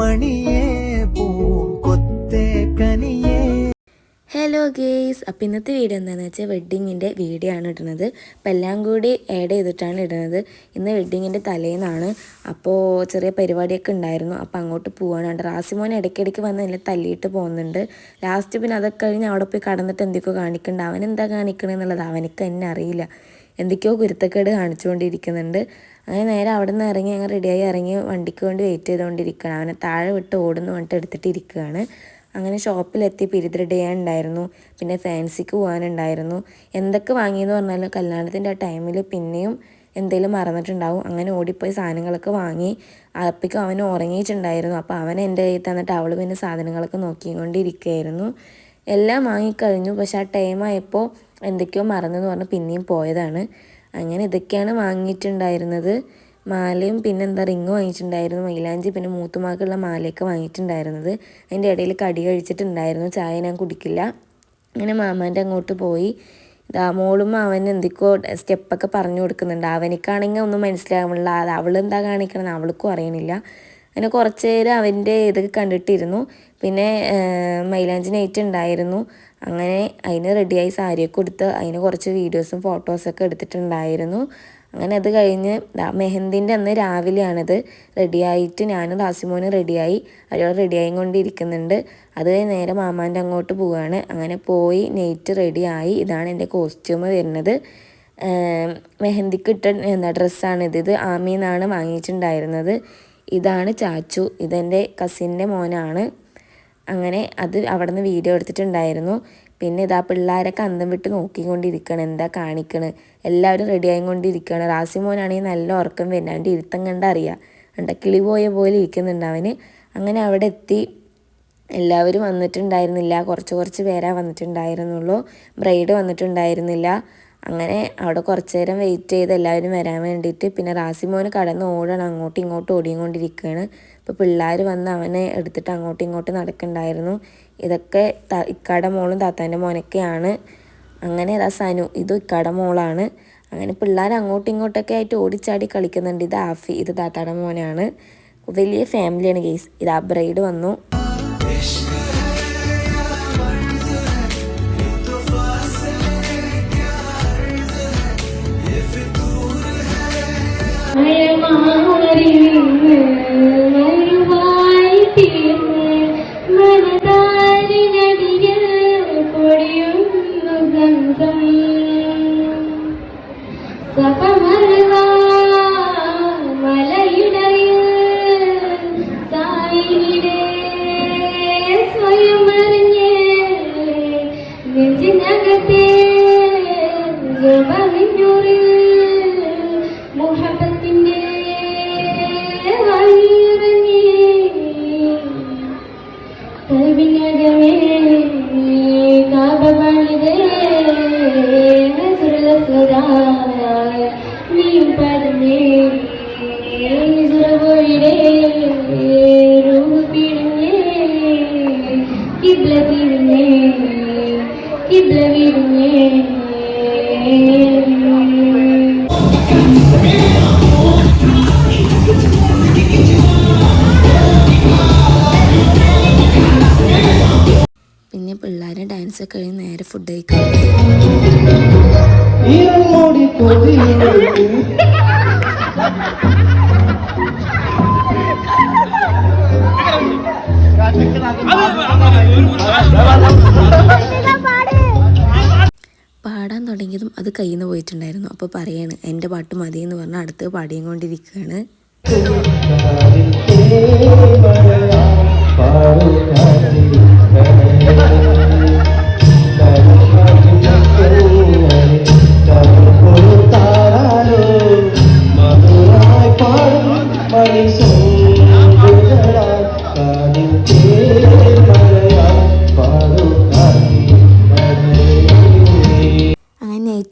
மணியே hello guys അപ്പം ഇന്നത്തെ വീഡിയോ എന്താണെന്ന് വെച്ചാൽ വെഡ്ഡിങ്ങിന്റെ വീഡിയോ ആണ് ഇടുന്നത്. അപ്പം എല്ലാം കൂടി ആഡ് ചെയ്തിട്ടാണ് ഇടുന്നത്. ഇന്ന് വെഡ്ഡിങ്ങിന്റെ തലേന്നാണ്. അപ്പോൾ ചെറിയ പരിപാടിയൊക്കെ ഉണ്ടായിരുന്നു. അപ്പോൾ അങ്ങോട്ട് പോവാണ് റാസിമോൻ ഇടയ്ക്കിടയ്ക്ക് വന്ന് എന്നെ തല്ലിയിട്ട് പോകുന്നുണ്ട്. ലാസ്റ്റ് പിന്നെ അതൊക്കെ കഴിഞ്ഞ് അവിടെ പോയി കടന്നിട്ട് എന്തൊക്കെയോ കാണിക്കുന്നുണ്ട്. അവൻ എന്താ കാണിക്കണമെന്നുള്ളത് അവനക്ക് എന്നെ അറിയില്ല. എന്തൊക്കെയോ കുരുത്തക്കേട് കാണിച്ചുകൊണ്ടിരിക്കുന്നുണ്ട്. അങ്ങനെ നേരെ അവിടെ നിന്ന് ഇറങ്ങി ഞങ്ങൾ റെഡിയായി ഇറങ്ങി വണ്ടിക്ക് വേണ്ടി വെയിറ്റ് ചെയ്തുകൊണ്ടിരിക്കുകയാണ്. അവനെ താഴെ വിട്ട് ഓടുന്നു പറഞ്ഞിട്ട് എടുത്തിട്ട് ഇരിക്കുകയാണ്. അങ്ങനെ ഷോപ്പിലെത്തി പിരിതിരി ഡേ ഉണ്ടായിരുന്നു പിന്നെ ഫാൻസിക്ക് പോകാനുണ്ടായിരുന്നു. എന്തൊക്കെ വാങ്ങിയെന്ന് പറഞ്ഞാലും കല്യാണത്തിന്റെ ആ ടൈമിൽ പിന്നെയും എന്തെങ്കിലും മറന്നിട്ടുണ്ടാവും. അങ്ങനെ ഓടിപ്പോയി സാധനങ്ങളൊക്കെ വാങ്ങി അപ്പിക്കും അവൻ ഉറങ്ങിയിട്ടുണ്ടായിരുന്നു. അപ്പോൾ അവൻ എന്റെ കയ്യിൽ തന്നിട്ട് അവൾ പിന്നെ സാധനങ്ങളൊക്കെ നോക്കിക്കൊണ്ടിരിക്കുകയായിരുന്നു. എല്ലാം വാങ്ങിക്കഴിഞ്ഞു. പക്ഷെ ആ ടൈം ആയപ്പോൾ എന്തൊക്കെയോ മറന്നെന്ന് പറഞ്ഞ് പിന്നെയും പോയതാണ്. അങ്ങനെ ഇതൊക്കെയാണ് വാങ്ങിയിട്ടുണ്ടായിരുന്നത്. മാലയും പിന്നെ എന്താ റിങ് വാങ്ങിച്ചിട്ടുണ്ടായിരുന്നു. മൈലാഞ്ചി പിന്നെ മൂത്തുമാക്കുള്ള മാലയൊക്കെ വാങ്ങിയിട്ടുണ്ടായിരുന്നത്. അതിന്റെ ഇടയിൽ കടി കഴിച്ചിട്ടുണ്ടായിരുന്നു. ചായ ഞാൻ കുടിക്കില്ല. അങ്ങനെ മാമാന്റെ അങ്ങോട്ട് പോയി. ഇതാ മോളും അവൻ എന്തൊക്കെയോ സ്റ്റെപ്പൊക്കെ പറഞ്ഞു കൊടുക്കുന്നുണ്ട്. അവനിക്കാണെങ്കിൽ ഒന്നും മനസ്സിലാവുന്നില്ല. അത് എന്താ കാണിക്കണമെന്ന് അവൾക്കും അറിയണില്ല. അങ്ങനെ കുറച്ച് നേരം അവന്റെ ഇതൊക്കെ കണ്ടിട്ടിരുന്നു. പിന്നെ മൈലാഞ്ചി നൈറ്റ് ഉണ്ടായിരുന്നു. അങ്ങനെ അതിന് റെഡിയായി സാരിയൊക്കെ കൊടുത്ത് അതിന് കുറച്ച് വീഡിയോസും ഫോട്ടോസൊക്കെ എടുത്തിട്ടുണ്ടായിരുന്നു. അങ്ങനെ അത് കഴിഞ്ഞ് മെഹന്തിന്റെ അന്ന് രാവിലെയാണിത് റെഡിയായിട്ട് ഞാനും ദാസിമോനും റെഡിയായി. അവരോട് റെഡിയായി കൊണ്ടിരിക്കുന്നുണ്ട് അത് നേരെ മാമാന്റെ അങ്ങോട്ട് പോവുകയാണ് അങ്ങനെ പോയി നെയ്റ്റ് റെഡിയായി. ഇതാണ് എന്റെ കോസ്റ്റ്യൂമ് വരുന്നത്. മെഹന്തിക്ക് ഇട്ട എന്താ ഡ്രസ്സാണിത്. ഇത് ആമീന്നാണ് വാങ്ങിയിട്ടുണ്ടായിരുന്നത്. ഇതാണ് ചാച്ചു. ഇതെന്റെ കസിന്റെ മോനാണ്. അങ്ങനെ അത് അവിടെ നിന്ന് വീഡിയോ എടുത്തിട്ടുണ്ടായിരുന്നു. പിന്നെ ഇതാ പിള്ളേരൊക്കെ അന്തം വിട്ട് നോക്കിക്കൊണ്ടിരിക്കണം. എന്താ കാണിക്കണ്? എല്ലാവരും റെഡി ആയിക്കൊണ്ടിരിക്കുകയാണ് റാസിമോനാണെങ്കിൽ നല്ല ഉറക്കം വരുന്നത് അവന്റെ ഇരുത്തം കണ്ടറിയാം കണ്ട കിളി പോയ പോലെ ഇരിക്കുന്നുണ്ട് അവന്. അങ്ങനെ അവിടെ എത്തി. എല്ലാവരും വന്നിട്ടുണ്ടായിരുന്നില്ല. കുറച്ച് കുറച്ച് പേരാ വന്നിട്ടുണ്ടായിരുന്നുള്ളൂ. ബ്രൈഡ് വന്നിട്ടുണ്ടായിരുന്നില്ല. അങ്ങനെ അവിടെ കുറച്ച് നേരം വെയിറ്റ് ചെയ്ത് എല്ലാവരും വരാൻ വേണ്ടിയിട്ട് പിന്നെ റാസിമോന് കടന്ന് ഓടണം. അങ്ങോട്ടും ഇങ്ങോട്ടും ഓടിയും കൊണ്ടിരിക്കുകയാണ് ഇപ്പോൾ പിള്ളേർ വന്ന് അവനെ എടുത്തിട്ട് അങ്ങോട്ടും ഇങ്ങോട്ടും നടക്കുന്നുണ്ടായിരുന്നു ഇതൊക്കെ ഇക്കാടെ മോളും താത്താന്റെ മോനൊക്കെയാണ്. അങ്ങനെ ഇതാ സനു ഇതും ഇക്കാടെ മോളാണ്. അങ്ങനെ പിള്ളേർ അങ്ങോട്ടും ഇങ്ങോട്ടൊക്കെ ആയിട്ട് ഓടിച്ചാടി കളിക്കുന്നുണ്ട്. ഇത് ആഫി ഇത് താത്താടെ മോനാണ്. വലിയ ഫാമിലിയാണ് ഗെയ്സ്. ഇത് ആ ബ്രൈഡ് വന്നു. മഴമാറി നിന്ന് മരുവായി Radha പിന്നെ പിള്ളേരെ ഡാൻസ് ഒക്കെ കഴിഞ്ഞ് നേരെ ഫുഡ് കഴിക്കാൻ. തുടങ്ങിയതും അത് കയ്യിൽ നിന്ന് പോയിട്ടുണ്ടായിരുന്നു. അപ്പോൾ പറയാണ് എന്റെ പാട്ട് മതി എന്ന് പറഞ്ഞാൽ അടുത്ത് പാടിയും കൊണ്ടിരിക്കുകയാണ്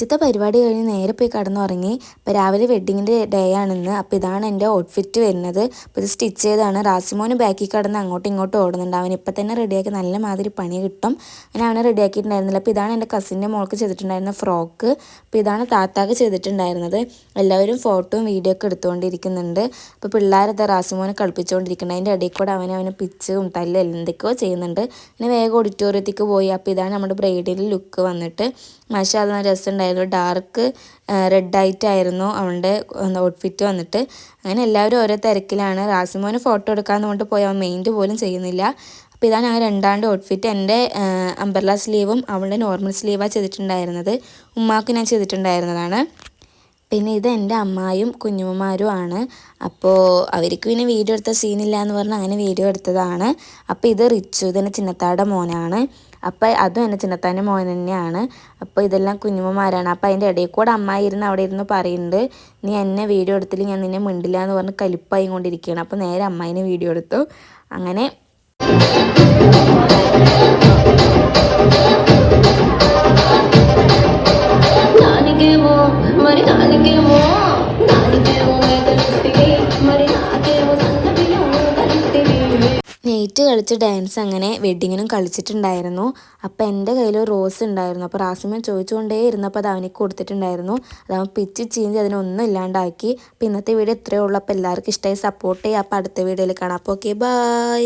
ഉച്ചത്തെ പരിപാടി കഴിഞ്ഞ് നേരെ പോയി കടന്നുറങ്ങി. അപ്പോൾ രാവിലെ വെഡ്ഡിങ്ങിന്റെ ഡേ ആണെന്ന്. അപ്പോൾ ഇതാണ് എന്റെ ഔട്ട്ഫിറ്റ് വരുന്നത്. അപ്പോൾ ഇത് സ്റ്റിച്ച് ചെയ്താണ് റാസിമോന് ബാക്കിൽ കടന്ന് അങ്ങോട്ടും ഇങ്ങോട്ടും ഓടുന്നുണ്ട്. അവൻ ഇപ്പം തന്നെ റെഡിയാക്കി നല്ല മാതിരി പണി കിട്ടും. അങ്ങനെ അവനെ റെഡിയാക്കിയിട്ടുണ്ടായിരുന്നില്ല അപ്പോൾ ഇതാണ് എന്റെ കസിന്റെ മോൾക്ക് ചെയ്തിട്ടുണ്ടായിരുന്ന ഫ്രോക്ക് അപ്പോൾ ഇതാണ് താത്താക്ക് ചെയ്തിട്ടുണ്ടായിരുന്നത്. എല്ലാവരും ഫോട്ടോയും വീഡിയോ ഒക്കെ എടുത്തുകൊണ്ടിരിക്കുന്നുണ്ട്. അപ്പോൾ പിള്ളേരത് റാസിമോനെ കളിപ്പിച്ചുകൊണ്ടിരിക്കുന്നത് അതിന്റെ ഇടയിൽ കൂടെ അവനെ അവനെ പിച്ചും തല്ലും എന്തൊക്കെയോ ചെയ്യുന്നുണ്ട്. പിന്നെ വേഗം ഓഡിറ്റോറിയത്തേക്ക് പോയി. അപ്പോൾ ഇതാണ് നമ്മുടെ ബ്രൈഡിന്റെ ലുക്ക് വന്നിട്ട്. മാഷ അത് നല്ല രസമുണ്ടായിരുന്നു ഡാർക്ക് റെഡായിട്ടായിരുന്നു അവളുടെ ഔട്ട്ഫിറ്റ് വന്നിട്ട്. അങ്ങനെ എല്ലാവരും ഓരോ തിരക്കിലാണ്. റാസിമോന് ഫോട്ടോ എടുക്കാമെന്ന് കൊണ്ട് പോയി. അവൻ മെയിന്റ് പോലും ചെയ്യുന്നില്ല. അപ്പോൾ ഇതാണ് ആ രണ്ടാണ്ട് ഔട്ട്ഫിറ്റ് എന്റെ അംബർല സ്ലീവും അവളുടെ നോർമൽ സ്ലീവാണ് ചെയ്തിട്ടുണ്ടായിരുന്നത്. ഉമ്മാക്ക് ഞാൻ ചെയ്തിട്ടുണ്ടായിരുന്നതാണ്. പിന്നെ ഇത് എന്റെ അമ്മായും കുഞ്ഞുമ്മമാരും ആണ്. അപ്പോൾ അവർക്ക് പിന്നെ വീഡിയോ എടുത്ത സീനില്ല എന്ന് പറഞ്ഞാൽ അങ്ങനെ വീഡിയോ എടുത്തതാണ്. അപ്പോൾ ഇത് റിച്ചു ഇതിന്റെ ചിന്നത്താടെ മോനാണ്. അപ്പോൾ അതും എന്റെ ചിന്നത്താന്റെ മോൻ തന്നെയാണ്. അപ്പോൾ ഇതെല്ലാം കുഞ്ഞുമ്മമാരാണ്. അപ്പോൾ അതിന്റെ ഇടയിൽ കൂടെ അമ്മായി ഇരുന്ന് അവിടെ ഇരുന്ന് പറയുന്നുണ്ട് നീ എന്നെ വീഡിയോ എടുത്തില്ല ഞാൻ നിന്നെ മിണ്ടില്ല എന്ന് പറഞ്ഞ് കലിപ്പായി കൊണ്ടിരിക്കുകയാണ് അപ്പോൾ നേരെ അമ്മായിനെ വീഡിയോ എടുത്തു. അങ്ങനെ നാണിക്കുമോ മറി നാണിക്കുമോ നെയ്റ്റ് കളിച്ച് ഡാൻസ് അങ്ങനെ വെഡ്ഡിങ്ങിനും കളിച്ചിട്ടുണ്ടായിരുന്നു. അപ്പോൾ എന്റെ കയ്യിൽ റോസ് ഉണ്ടായിരുന്നു. അപ്പോൾ റാസിമൻ ചോദിച്ചുകൊണ്ടേ ഇരുന്നപ്പോൾ അത് അവനിക്ക് കൊടുത്തിട്ടുണ്ടായിരുന്നു. അതവൻ പിച്ച് ചീഞ്ച് അതിനൊന്നും ഇല്ലാണ്ടാക്കി. അപ്പോൾ ഇന്നത്തെ വീഡിയോ ഇത്രയേ ഉള്ളൂ. അപ്പോൾ എല്ലാവർക്കും ഇഷ്ടമായി സപ്പോർട്ട് ചെയ്യുക. അപ്പോൾ അടുത്ത വീഡിയോയിൽ കാണാം. അപ്പോൾ ഓക്കെ ബൈ